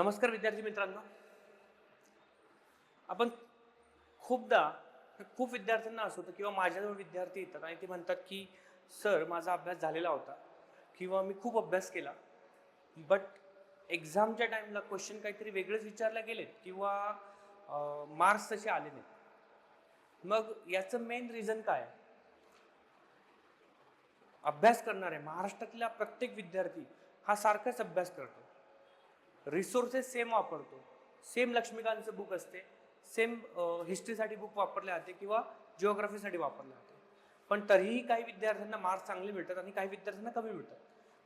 नमस्कार विद्यार्थी मित्रांनो. आपण खूपदा खूप विद्यार्थ्यांना असं होतं किंवा माझ्याजवळ विद्यार्थी येतात आणि ते म्हणतात की सर माझा अभ्यास झालेला होता किंवा मी खूप अभ्यास केला. बट एक्झामच्या टाईमला क्वेश्चन काहीतरी वेगळेच विचारले गेलेत किंवा मार्क्स तसे आले नाहीत. मग याचं मेन रिझन काय? आहे अभ्यास करणारे महाराष्ट्रातला प्रत्येक विद्यार्थी हा सारखाच अभ्यास करतो. रिसोर्सेस सेम वापरतो. सेम लक्ष्मीकांतचं बुक असते. सेम हिस्ट्रीसाठी बुक वापरले जाते किंवा जिओग्राफीसाठी वापरले जाते. पण तरीही काही विद्यार्थ्यांना मार्क्स चांगले मिळतात आणि काही विद्यार्थ्यांना कमी मिळतात.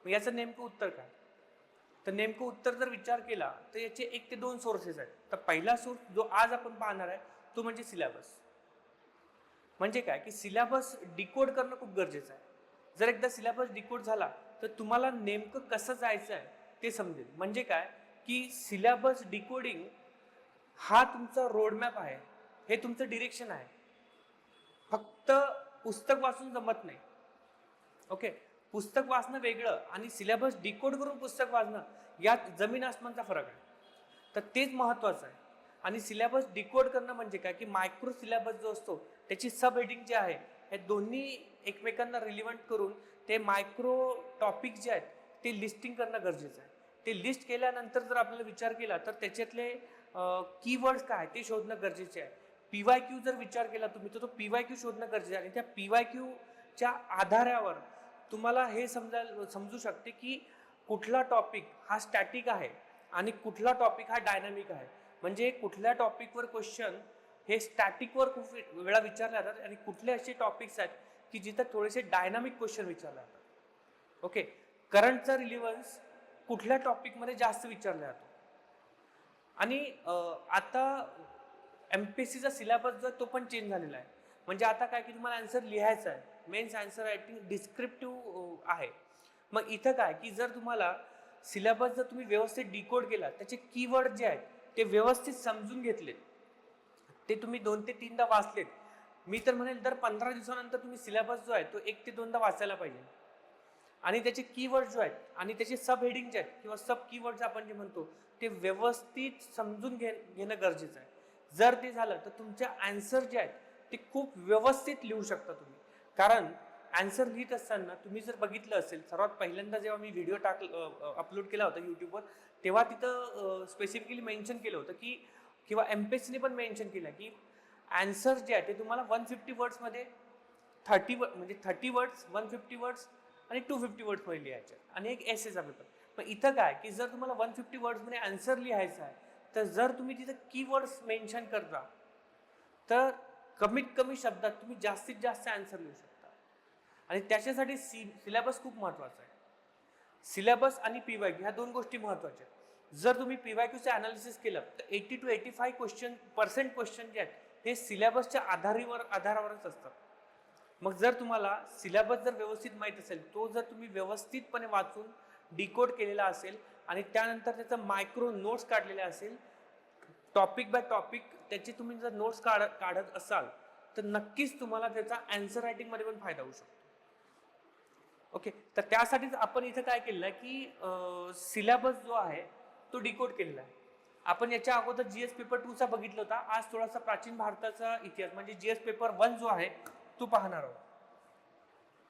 मग याचं नेमकं उत्तर काय? तर नेमकं उत्तर जर विचार केला तर याचे एक ते दोन सोर्सेस आहेत. तर पहिला सोर्स जो आज आपण पाहणार आहे तो म्हणजे सिलेबस म्हणजे काय? की सिलेबस डिकोड करणं खूप गरजेचं आहे. जर एकदा सिलेबस डिकोड झाला तर तुम्हाला नेमकं कसं जायचं आहे ते समजेल. म्हणजे काय? की सिलेबस डिकोडिंग हा तुमचा रोडमॅप आहे. हे तुमचं डिरेक्शन आहे. फक्त पुस्तक वाचून जमत नाही. ओके पुस्तक वाचणं वेगळं आणि सिलेबस डिकोड करून पुस्तक वाचणं यात जमीन आसमानचा फरक आहे. तर तेच महत्त्वाचं आहे. आणि सिलेबस डिकोड करणं म्हणजे काय? की मायक्रो सिलेबस जो असतो त्याची सब हेडिंग जे आहे हे दोन्ही एकमेकांना रिलिव्हंट करून ते मायक्रो टॉपिक जे आहेत ते लिस्टिंग करणं गरजेचं आहे. ते लिस्ट केल्यानंतर जर आपल्याला विचार केला तर त्याच्यातले कीवर्ड्स काय ते शोधणं गरजेचे आहे. पी वाय क्यू जर विचार केला तुम्ही तर तो पी वाय क्यू शोधणं गरजेचं आहे. आणि त्या पी वाय क्यूच्या आधारावर तुम्हाला हे समजा समजू शकते की कुठला टॉपिक हा स्टॅटिक आहे आणि कुठला टॉपिक हा डायनामिक आहे. म्हणजे कुठल्या टॉपिकवर क्वेश्चन हे स्टॅटिकवर खूप वेळा विचारले जातात आणि कुठले असे टॉपिक्स आहेत की जिथं थोडेसे डायनामिक क्वेश्चन विचारले जातात. ओके करंटचा रिलिव्हन्स कुठल्या टॉपिकमध्ये जास्त विचारला जातो? आणि आता एम पी एस सीचा सिलेबस जो आहे तो पण चेंज झालेला आहे. म्हणजे आता काय की तुम्हाला आन्सर लिहायचा आहे. मेन्स आन्सर रायटिंग डिस्क्रिप्टिव्ह आहे. मग इथं काय की जर तुम्हाला सिलेबस जर तुम्ही व्यवस्थित डिकोड केला त्याचे कीवर्ड जे आहेत ते व्यवस्थित समजून घेतलेत. ते तुम्ही दोन ते तीनदा वाचलेत. मी तर म्हणेल दर पंधरा दिवसानंतर तुम्ही सिलेबस जो आहे तो एक ते दोनदा वाचायला पाहिजे. आणि त्याचे कीवर्ड जो आहेत आणि त्याचे सब हेडिंग जे आहेत किंवा सब कीवर्ड आपण जे म्हणतो ते व्यवस्थित समजून घे घेणं गरजेचं आहे. जर ते झालं तर तुमच्या आन्सर जे आहेत ते खूप व्यवस्थित लिहू शकता तुम्ही. कारण आन्सर लिहित असताना तुम्ही जर बघितलं असेल सर्वात पहिल्यांदा जेव्हा मी व्हिडिओ टाक अपलोड केला होता यूट्यूबवर तेव्हा तिथं स्पेसिफिकली मेन्शन केलं होतं की किंवा एम पी एस पण मेन्शन केलं की आन्सर जे आहे ते तुम्हाला वन फिफ्टी वर्ड्समध्ये थर्टी म्हणजे thirty words one fifty words आणि टू फिफ्टी वर्ड्समध्ये लिहायचे आणि एक एसेचा पेपर पण इथं काय? की जर तुम्हाला वन फिफ्टी वर्ड्समध्ये आन्सर लिहायचा आहे तर जर तुम्ही तिथं कीवर्ड्स मेन्शन करता तर कमीत कमी शब्दात तुम्ही जास्तीत जास्त आन्सर लिहू शकता. आणि त्याच्यासाठी सी सिलेबस खूप महत्त्वाचा आहे. सिलेबस आणि पी वाय क्यू ह्या दोन गोष्टी महत्त्वाच्या आहेत. जर तुम्ही पी वाय क्यूचं अनालिसिस केलं तर eighty two eighty five question percent question जे आहेत हे सिलेबसच्या आधारीवर आधारावरच असतात. मग जर तुम्हाला सिलेबस जर व्यवस्थित माहीत असेल तो जर तुम्ही व्यवस्थितपणे वाचून डिकोड केलेला असेल आणि त्यानंतर त्याचं मायक्रो नोट्स काढलेले असेल टॉपिक बाय टॉपिक त्याचे तुम्ही जर नोट्स काढ काढत असाल तर नक्कीच तुम्हाला त्याचा अँसर रायटिंगमध्ये पण फायदा होऊ शकतो. ओके तर त्यासाठीच आपण इथं काय केलेलं आहे की सिलेबस जो आहे तो डिकोड केलेला आहे. आपण याच्या अगोदर जी एस पेपर टूचा बघितला होता. आज थोडासा प्राचीन भारताचा इतिहास म्हणजे जी एस पेपर वन जो आहे तू पाहणार आहोत.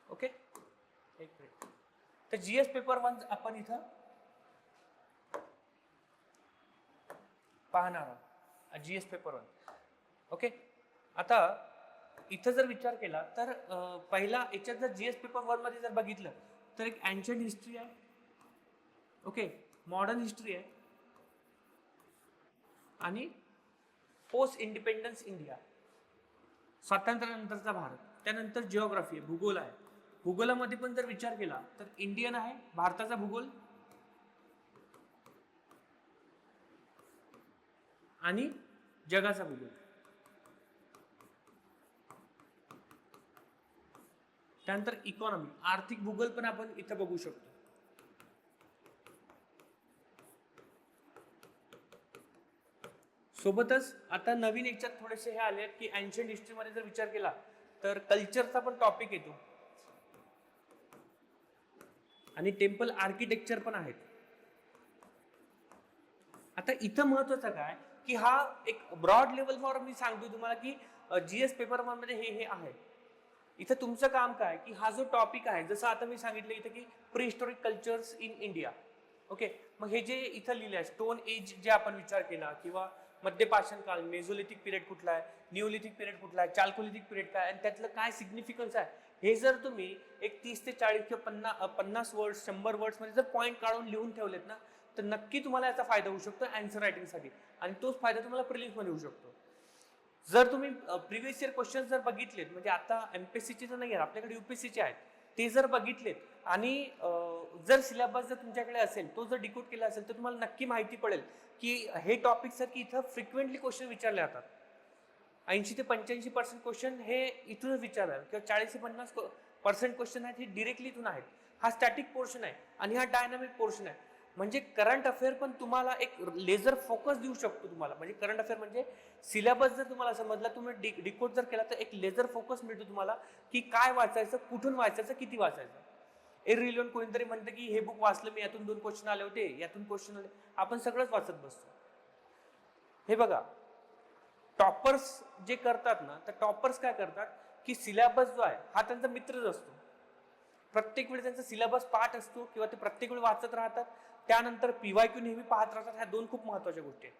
ओके एक मिनिट तर जी एस पेपर वन आपण इथं पाहणार आहोत. G S paper one okay आता इथं जर विचार केला तर पहिला याच्यात जर जी एस पेपर वनमध्ये जर बघितलं तर एक अँशंट हिस्ट्री आहे. ओके मॉडर्न हिस्ट्री आहे. आणि पोस्ट इंडिपेंडन्स इंडिया स्वातंत्र्यानंतरचा भारत. त्यानंतर जिओग्राफी आहे भूगोल आहे. भूगोलामध्ये पण जर विचार केला तर इंडियन आहे भारताचा भूगोल. आणि जगाचा भूगोल. त्यानंतर इकॉनॉमी आर्थिक भूगोल पण आपण इथं बघू शकतो. सोबतच आता नवीन याच्यात थोडेसे हे आले की अँशियंट हिस्ट्रीमध्ये जर विचार केला तर कल्चरचा पण टॉपिक येतो. आणि टेम्पल आर्किटेक्चर पण आहेत. आता इथं महत्वाचं काय की हा एक ब्रॉड लेवलवर मी सांगतो तुम्हाला की जी एस पेपरमध्ये हे हे आहे. इथं तुमचं काम काय की हा जो टॉपिक आहे जसं आता मी सांगितलं इथं की pre cultures in India okay मग हे जे इथं लिहिलं आहे स्टोन एज जे आपण विचार केला किंवा मध्यपाषण काळ मेझोलिथिक पिरियड कुठला आहे न्यूलिथिक पिरियड कुठला आहे चाल्कोलिथिक पिरियड काय आणि त्यातलं काय सिग्निफिकन्स आहे हे जर तुम्ही एक तीस ते चाळीस किंवा पन्ना पन्नास वर्ड्स शंभर वर्ड्समध्ये जर पॉईंट काढून लिहून ठेवलेत ना तर नक्की तुम्हाला याचा फायदा होऊ शकतो अँसर रायटिंगसाठी आणि तोच फायदा तुम्हाला प्रिलिम्समध्ये होऊ शकतो. जर तुम्ही प्रिव्हियस इयर क्वेश्चन जर बघितलेत म्हणजे आता एमपीएससीचे तर नाही आहेत आपल्याकडे युपीएससीचे आहेत ते जर बघितलेत आणि जर सिलेबस जर तुमच्याकडे असेल तो जर डिकोड केला असेल तर तुम्हाला नक्की माहिती पडेल की हे टॉपिक सर की इथं फ्रिक्वेंटली क्वेश्चन विचारले जातात. ऐंशी ते पंच्याऐंशी पर्सेंट क्वेश्चन हे इथूनच विचारतात किंवा चाळीस ते पन्नास पर्सेंट क्वेश्चन आहेत हे डिरेक्टली इथून आहेत. हा स्टॅटिक पोर्शन आहे आणि हा डायनामिक पोर्शन आहे. म्हणजे करंट अफेअर पण तुम्हाला एक लेझर फोकस देऊ शकतो तुम्हाला. म्हणजे करंट अफेअर म्हणजे सिलेबस जर तुम्हाला समजला तुम्ही डिकोड जर केला तर एक लेझर फोकस मिळतो तुम्हाला की काय वाचायचं कुठून वाचायचं किती वाचायचं. एरिलियन कोणीतरी म्हणतं की हे बुक वाचलं मी यातून दोन क्वेश्चन आले होते यातून क्वेश्चन आले. आपण सगळंच वाचत बसतो. हे बघा टॉपर्स जे करतात ना तर टॉपर्स काय करतात? की सिलेबस जो आहे हा त्यांचा मित्रच असतो. प्रत्येक वेळी त्यांचा सिलेबस पाठ असतो किंवा ते प्रत्येक वेळी वाचत राहतात. त्यानंतर पीवाय क्यू नेहमी पाहत राहतात ह्या दोन खूप महत्त्वाच्या गोष्टी आहेत.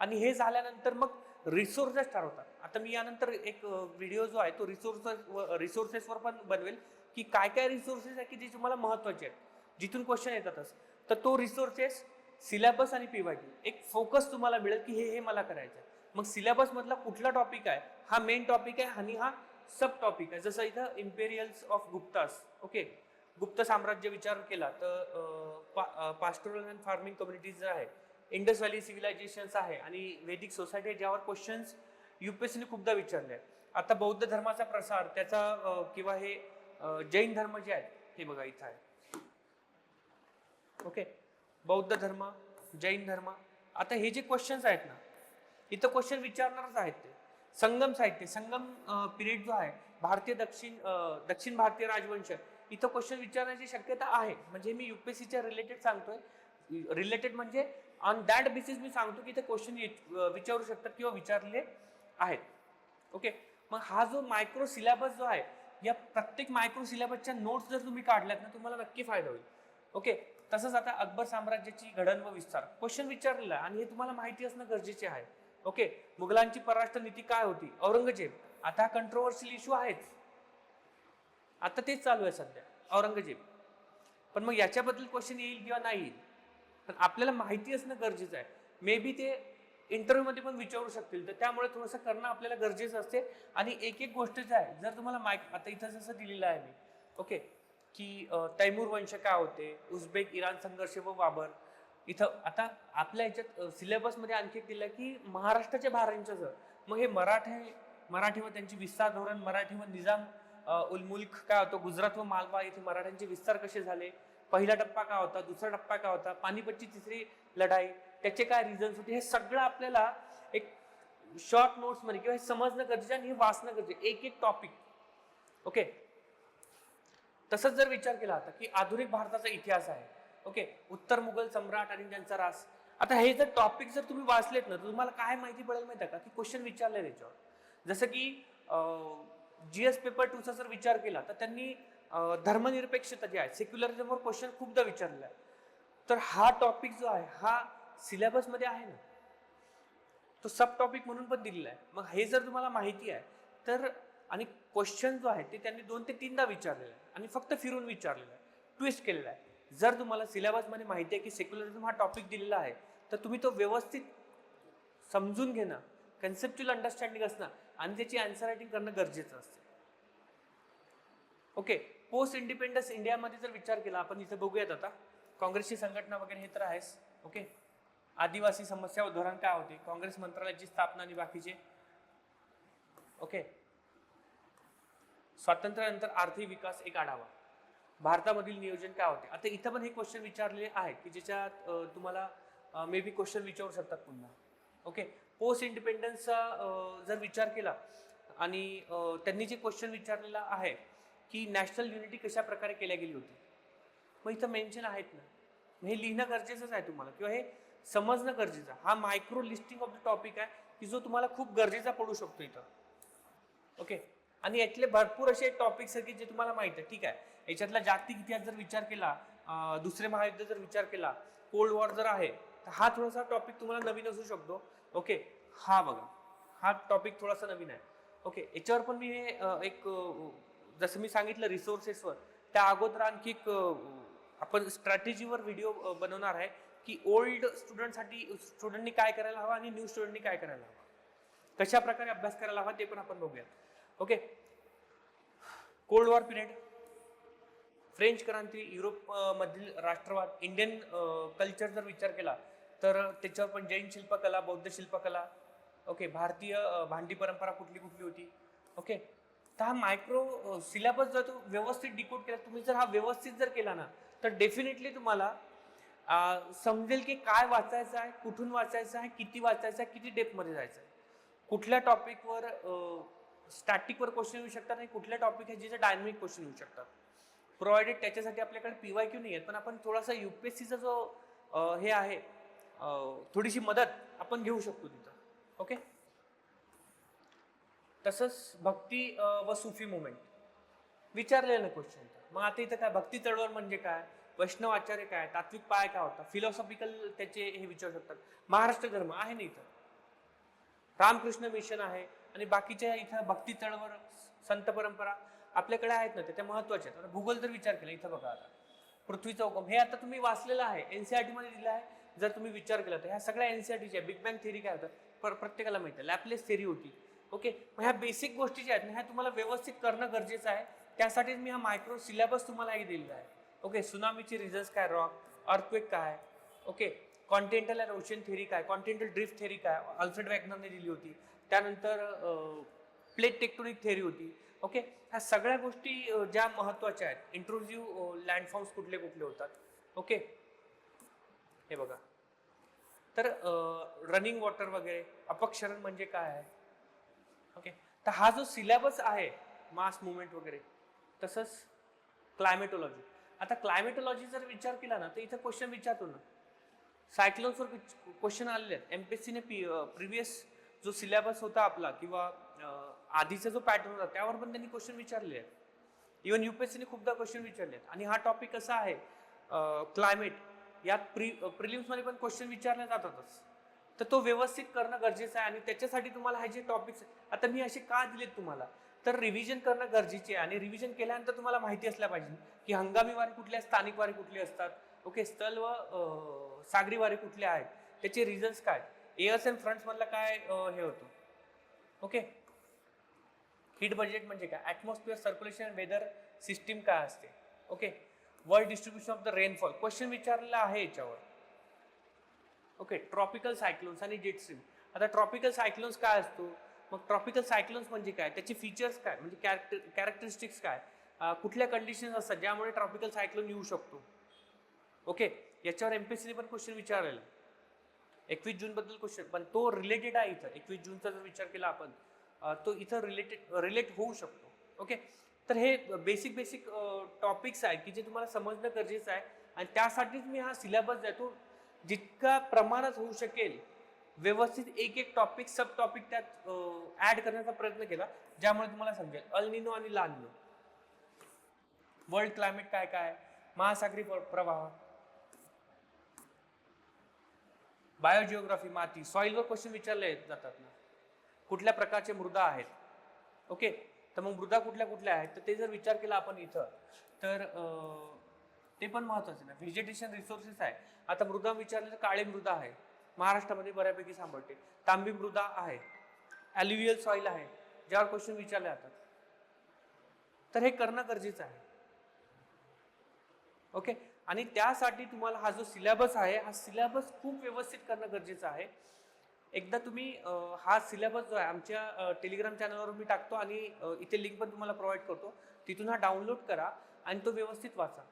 आणि हे झाल्यानंतर मग रिसोर्सेस ठरवतात आता मी यानंतर एक व्हिडिओ जो आहे तो रिसोर्सेस रिसोर्सेसवर पण बनवेल की काय काय रिसोर्सेस आहे की जे तुम्हाला महत्त्वाचे आहेत. जिथून क्वेश्चन येतातच. तर तो रिसोर्सेस सिलेबस आणि पीवाय क्यू. एक फोकस तुम्हाला मिळेल की हे हे मला करायचं आहे मग सिलेबसमधला कुठला टॉपिक आहे हा मेन टॉपिक आहे आणि हा सब टॉपिक आहे. जसं इथं इम्पेरियल्स ऑफ गुप्तास ओके गुप्त साम्राज्य विचार केला तर पास्टोरल अँड फार्मिंग कम्युनिटीज आहे इंडस व्हॅली सिव्हिलायझेशन्स आहे आणि वैदिक सोसायटी ज्यावर क्वेश्चन्स यू पी एस सीने खूपदा विचारले आहेत. आता बौद्ध धर्माचा प्रसार त्याचा किंवा हे जैन धर्म जे आहेत हे बघा इथं आहे. ओके बौद्ध धर्म जैन धर्म आता हे जे क्वेश्चन्स आहेत ना इथं क्वेश्चन विचारणारच आहेत ते. संगम साहित्य संगम पिरियड जो आहे भारतीय दक्षिण दक्षिण भारतीय राजवंश इथं क्वेश्चन विचारण्याची शक्यता आहे. म्हणजे मी युपीएससीच्या रिलेटेड सांगतोय. रिलेटेड म्हणजे ऑन दॅट बेसिस मी सांगतो की इथे क्वेश्चन विचारू शकतात किंवा विचारले आहेत. ओके मग हा जो मायक्रो सिलेबस जो आहे या प्रत्येक मायक्रो सिलेबसच्या नोट्स जर तुम्ही काढल्यात ना तुम्हाला नक्की फायदा होईल. ओके तसंच आता अकबर साम्राज्याची घडण व विस्तार. क्वेश्चन विचारलेला आहे आणि हे तुम्हाला माहिती असणं गरजेचे आहे. ओके मुघलांची परराष्ट्र नीती काय होती? औरंगजेब. आता कंट्रोवर्शियल इश्यू आहेच. आता तेच चालू आहे सध्या औरंगजेब. पण मग याच्याबद्दल क्वेश्चन येईल किंवा नाही येईल? पण आपल्याला माहिती असणं गरजेचं आहे. मे बी ते इंटरव्ह्यूमध्ये पण विचारू शकतील. तर त्यामुळे थोडंसं करणं आपल्याला गरजेचं असते. आणि एक एक गोष्ट आहे जर तुम्हाला माहिती आता इथं जसं दिलेलं आहे मी. ओके की तैमूर वंश काय होते उझबेक इराण संघर्ष व बाबर इथं आता आपल्या ह्याच्यात सिलेबसमध्ये आणखी एक दिलं की महाराष्ट्राच्या भारांचं जर मग हे मराठे मराठी व त्यांची विस्तार धोरण मराठी व निजाम उलमुल्क काय होतं? गुजरात व मालवा येथे मराठ्यांचे विस्तार कसे झाले? पहिला टप्पा काय होता? दुसरा टप्पा काय होता? पानिपतची तिसरी लढाई. त्याचे काय रिझन्स होते? हे सगळं आपल्याला एक शॉर्ट नोट्समध्ये किंवा हे समजणं गरजेचं आणि हे वाचणं गरजेचं एक एक टॉपिक ओके तसंच जर विचार केला होता की आधुनिक भारताचा इतिहास आहे. ओके उत्तर मुघल सम्राट आणि त्यांचा रास. आता हे जर टॉपिक जर तुम्ही वाचलेत ना तर तुम्हाला काय माहिती पडेल माहिती आहे का? की क्वेश्चन विचारले त्याच्यावर. जसं की जी एस पेपर टूचा जर विचार केला तर त्यांनी धर्मनिरपेक्षता जी आहे सेक्युलरिझमवर क्वेश्चन खूपदा विचारलेला आहे. तर हा टॉपिक जो आहे हा सिलेबसमध्ये आहे ना? तो सब टॉपिक म्हणून पण दिलेला आहे. मग हे जर तुम्हाला माहिती आहे तर आणि क्वेश्चन जो आहे ते त्यांनी दोन ते तीनदा विचारलेला आहे. आणि फक्त फिरून विचारलेला आहे. ट्विस्ट केलेला आहे. जर तुम्हाला सिलेबसमध्ये माहिती आहे की सेक्युलरिझम हा टॉपिक दिलेला आहे तर तुम्ही तो व्यवस्थित समजून घेणं कन्सेप्च्युअल अंडरस्टँडिंग असणं आणि त्याची आन्सर रायटिंग करणं गरजेचं असते. ओके पोस्ट इंडिपेंडन्स इंडियामध्ये जर विचार केला आपण इथं बघूयात आता. काँग्रेसची संघटना वगैरे हे तर आहेच. ओके आदिवासी समस्या व धोरण काय होते? काँग्रेस मंत्रालयाची स्थापना आणि बाकीचे. ओके स्वातंत्र्यानंतर आर्थिक विकास एक आढावा. भारतामधील नियोजन काय होते? आता इथं पण हे क्वेश्चन विचारलेले आहे की ज्याच्यात तुम्हाला मे बी क्वेश्चन विचारू शकतात पुन्हा. ओके पोस्ट इंडिपेंडन्सचा जर विचार केला आणि त्यांनी जे क्वेश्चन विचारलेला आहे की नॅशनल युनिटी कशा प्रकारे केल्या गेली होती? मग इथं मेन्शन आहेत ना. हे लिहिणं गरजेचंच आहे तुम्हाला. किंवा हे समजणं गरजेचं हा micro listing of the topic आहे की जो तुम्हाला खूप गरजेचा पडू शकतो इथं. ओके आणि यातले भरपूर असे टॉपिक्स आहेत की जे तुम्हाला माहीत आहे. ठीक आहे? याच्यातला जागतिक इतिहास जर विचार केला दुसरे महायुद्ध जर विचार केला कोल्ड वॉर जर आहे तर हा थोडासा टॉपिक तुम्हाला नवीन असू शकतो. ओके हा बघा. हा टॉपिक थोडासा नवीन आहे. ओके याच्यावर पण मी हे एक जसं मी सांगितलं रिसोर्सेसवर त्या अगोदर आणखी एक आपण स्ट्रॅटेजीवर व्हिडिओ बनवणार आहे की ओल्ड स्टुडंटसाठी स्टुडंटनी काय करायला हवं आणि न्यू स्टुडंटनी काय करायला हवं. कशा प्रकारे अभ्यास करायला हवा ते पण आपण बघूया okay cold war period French क्रांती युरोप मधील राष्ट्रवाद इंडियन कल्चर जर विचार केला तर त्याच्यावर पण जैन शिल्पकला बौद्ध शिल्पकला ओके भारतीय भांडी परंपरा कुठली कुठली होती? ओके तर हा मायक्रो सिलेबस जर तू व्यवस्थित डिकोड केला तुम्ही जर हा व्यवस्थित जर केला ना तर डेफिनेटली तुम्हाला समजेल की काय वाचायचं आहे कुठून वाचायचं आहे किती वाचायचं आहे किती डेपमध्ये जायचं आहे. कुठल्या टॉपिकवर स्टॅटिकवर क्वेश्चन येऊ शकतात आणि कुठल्या टॉपिक आहे जिथे डायनॅमिक क्वेश्चन येऊ शकतात. प्रोव्हाइडेड त्याच्यासाठी आपल्याकडे पी वाय क्यू नाही आहेत पण आपण थोडासा यू पी एस सीचा जो हे आहे थोडीशी मदत आपण घेऊ शकतो तिथं. ओके तसंच भक्ती व सुफी मुवमेंट विचारलेलं क्वेश्चन मग आता इथं काय भक्ती चळवळ म्हणजे काय? वैष्णव आचार्य काय? तात्विक पाय काय होता? फिलॉसॉफिकल त्याचे हे विचारू शकतात. महाराष्ट्र धर्म आहे ना इथं? रामकृष्ण मिशन आहे. आणि बाकीच्या इथं भक्ती चळवळ संत परंपरा आपल्याकडे आहेत ना त्या महत्त्वाच्या आहेत. भूगोल जर विचार केला इथं बघा आता. पृथ्वीचा उगम हे आता तुम्ही वाचलेलं आहे. एनसीआरटी मध्ये दिलं आहे. जर तुम्ही विचार केला तर ह्या सगळ्या एनसीआरटीच्या बिग बँग थिअरी काय होतं? पर प्रत्येकाला माहिती लॅपलेस थिअरी होती. ओके मग ह्या बेसिक गोष्टी ज्या आहेत ना ह्या तुम्हाला व्यवस्थित करणं गरजेचं आहे. त्यासाठीच मी हा मायक्रो सिलेबस तुम्हालाही दिलेला आहे. ओके सुनामीचे रिझन्स काय? रॉक अर्थक्वेक काय? Okay continental and ocean theory काय? कॉन्टिनेंटल ड्रिफ्ट थिअरी काय? अल्फ्रेड वॅगनरने दिली होती. त्यानंतर प्लेट टेक्टोनिक थिअरी होती. ओके ह्या सगळ्या गोष्टी ज्या महत्त्वाच्या आहेत इंट्रोड्यू लँडफॉर्म्स कुठले कुठले होतात. ओके हे बघा. तर रनिंग वॉटर वगैरे अपक्षरण म्हणजे काय आहे? ओके तर हा जो सिलेबस आहे मास मुवमेंट वगैरे तसंच क्लायमेटोलॉजी आता क्लायमेटोलॉजी जर विचार केला ना तर इथं क्वेश्चन विचारतो ना. सायक्लोन्सवर क्वेश्चन आलेले आहेत. एम पी सीने पी प्रिव्हियस जो सिलेबस होता आपला किंवा आधीचा जो पॅटर्न होता त्यावर पण त्यांनी क्वेश्चन विचारले आहेत. एस सीने खूपदा क्वेश्चन विचारले आहेत. आणि हा टॉपिक कसा आहे? क्लायमेट यात प्री प्रिलिम्समध्ये पण क्वेश्चन विचारले जातातच तर तो व्यवस्थित करणं गरजेचं आहे आणि त्याच्यासाठी तुम्हाला हे जे टॉपिक्स आता मी असे का दिलेत तुम्हाला? तर रिव्हिजन करणं गरजेचे आहे आणि रिव्हिजन केल्यानंतर तुम्हाला माहिती असल्या पाहिजे की हंगामी वारे कुठल्या स्थानिक वारे कुठले असतात? ओके स्थल व सागरी वारे कुठले आहेत? त्याचे रिझन्स काय? एअर्स अँड फ्रंट्समधला काय हे होतं? ओके हिट बजेट म्हणजे काय? ॲटमॉस्फिअर सर्क्युलेशन वेदर सिस्टीम काय असते? Okay world distribution of the rainfall question विचारलेला आहे याच्यावर. ओके ट्रॉपिकल सायक्लोन्स आणि जेट स्ट्रीम आता ट्रॉपिकल सायक्लोन्स काय असतो? मग ट्रॉपिकल सायक्लोन्स म्हणजे काय? त्याचे फीचर्स काय? म्हणजे कॅरेक्टर कॅरेक्टरिस्टिक्स काय? कुठल्या कंडिशन्स असतात ज्यामुळे ट्रॉपिकल सायक्लोन येऊ शकतो? ओके याच्यावर एमपीएससीने पण क्वेश्चन विचारलेला. एकवीस जूनबद्दल क्वेश्चन पण तो रिलेटेड आहे इथं. एकवीस जूनचा जर विचार केला आपण तो इथं रिलेटेड रिलेट होऊ शकतो. ओके तर हे बेसिक बेसिक टॉपिक्स आहेत की जे तुम्हाला समजणं गरजेचं आहे. आणि त्यासाठीच मी हा सिलेबस देतो जितका प्रमाणात होऊ शकेल व्यवस्थित एक एक टॉपिक सब टॉपिक त्यात ऍड करण्याचा प्रयत्न केला ज्यामुळे तुम्हाला समजेल. अल्निनो आणि लानिनो वर्ल्ड क्लायमेट काय काय? महासागरी प्र- प्रवाह. बायोजिओग्राफी माती. सॉइलवर क्वेश्चन विचारले जातात ना. कुठल्या प्रकारचे मृदा आहेत? ओके तर मग मृदा कुठल्या कुठल्या आहेत? तर ते जर विचार केला आपण इथं तर ते पण महत्वाचं ना. व्हेजिटेशन रिसोर्सेस आहे. आता मृदा विचारलं तर काळी मृदा आहे. महाराष्ट्रामध्ये बऱ्यापैकी सांभाळते. तांबी मृदा आहे. ॲल्युवियल सॉइल आहे. ज्यावर क्वेश्चन विचारले जातात. तर हे करणं गरजेचं आहे. ओके आणि त्यासाठी तुम्हाला हा जो सिलेबस आहे हा सिलेबस खूप व्यवस्थित करणं गरजेचं आहे. एकदा तुम्ही हा सिलेबस जो आहे आमच्या टेलिग्राम चॅनलवर मी टाकतो आणि इथे लिंक पण तुम्हाला प्रोव्हाइड करतो. तिथून हा डाउनलोड करा आणि तो व्यवस्थित वाचा.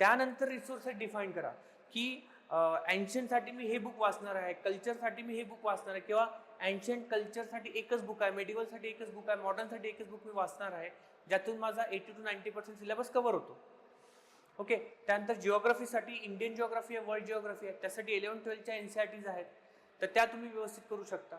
त्यानंतर रिसोर्सेस डिफाईन करा की अँशियनसाठी मी हे बुक वाचणार आहे कल्चरसाठी मी हे बुक वाचणार आहे किंवा अँशियंट कल्चरसाठी एकच बुक आहे मेडिकलसाठी एकच बुक आहे मॉडर्नसाठी एकच बुक मी वाचणार आहे ज्यातून माझा eighty to ninety percent syllabus cover होतो. ओके त्यानंतर जिओग्राफीसाठी इंडियन जिओग्राफी आहे वर्ल्ड जिओग्राफी आहे त्यासाठी इलेवन ट्वेल्थच्या एन सी आर टीज आहेत. तर त्या तुम्ही व्यवस्थित करू शकता.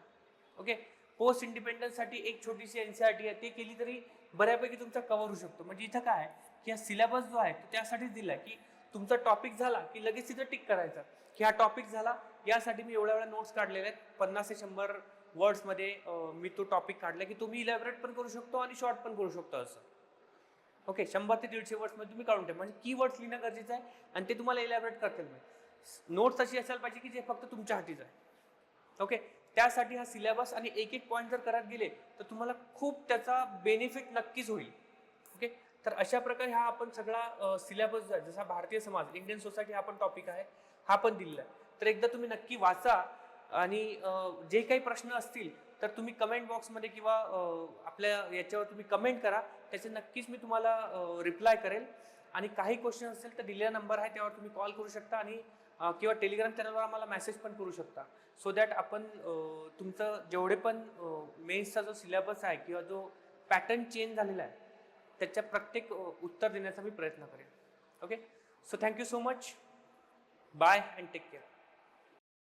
ओके पोस्ट इंडिपेंडन्ससाठी एक छोटीशी एन सी आर टी आहे. ते केली तरी बऱ्यापैकी तुमचा कव्हर होऊ शकतो. म्हणजे इथं काय आहे? की हा सिलेबस जो आहे तो त्यासाठीच दिला आहे की तुमचा टॉपिक झाला की लगेच तिथं टिक करायचा. की हा टॉपिक झाला यासाठी मी एवढ्या वेळा नोट्स काढलेले आहेत. पन्नास ते शंभर वर्ड्समध्ये मी तो टॉपिक काढला की तुम्ही इलॅबरेट पण करू शकतो आणि शॉर्ट पण करू शकतो असं. ओके शंभर ते दीडशे वर्ड्समध्ये तुम्ही काढून ठेवा. म्हणजे की वर्ड्स लिहिणं गरजेचं आहे आणि ते तुम्हाला इलॅबरेट करता येईल नोट्स अशी असायला पाहिजे की जे फक्त तुमच्या हातीच आहे. ओके त्यासाठी हा सिलेबस आणि एक एक पॉईंट जर करत गेले तर तुम्हाला खूप त्याचा बेनिफिट नक्कीच होईल. ओके तर अशा प्रकारे हा आपण सगळा सिलेबस जो आहे जसा भारतीय समाज इंडियन सोसायटी हा पण टॉपिक आहे हा पण दिलेला आहे. तर एकदा तुम्ही नक्की वाचा आणि जे काही प्रश्न असतील तर तुम्ही कमेंट बॉक्समध्ये किंवा आपल्या याच्यावर तुम्ही कमेंट करा. त्याचे नक्कीच मी तुम्हाला रिप्लाय करेल. आणि काही क्वेश्चन असतील तर दिलेला नंबर आहे त्यावर तुम्ही कॉल करू शकता आणि किंवा टेलिग्राम चॅनलवर आम्हाला मेसेज पण करू शकता. सो दॅट आपण तुमचं जेवढे पण मेन्सचा जो सिलेबस आहे किंवा जो पॅटर्न चेंज झालेला आहे त्याच्या प्रत्येक उत्तर देण्याचा मी प्रयत्न करेन. Okay so thank you so much bye and take care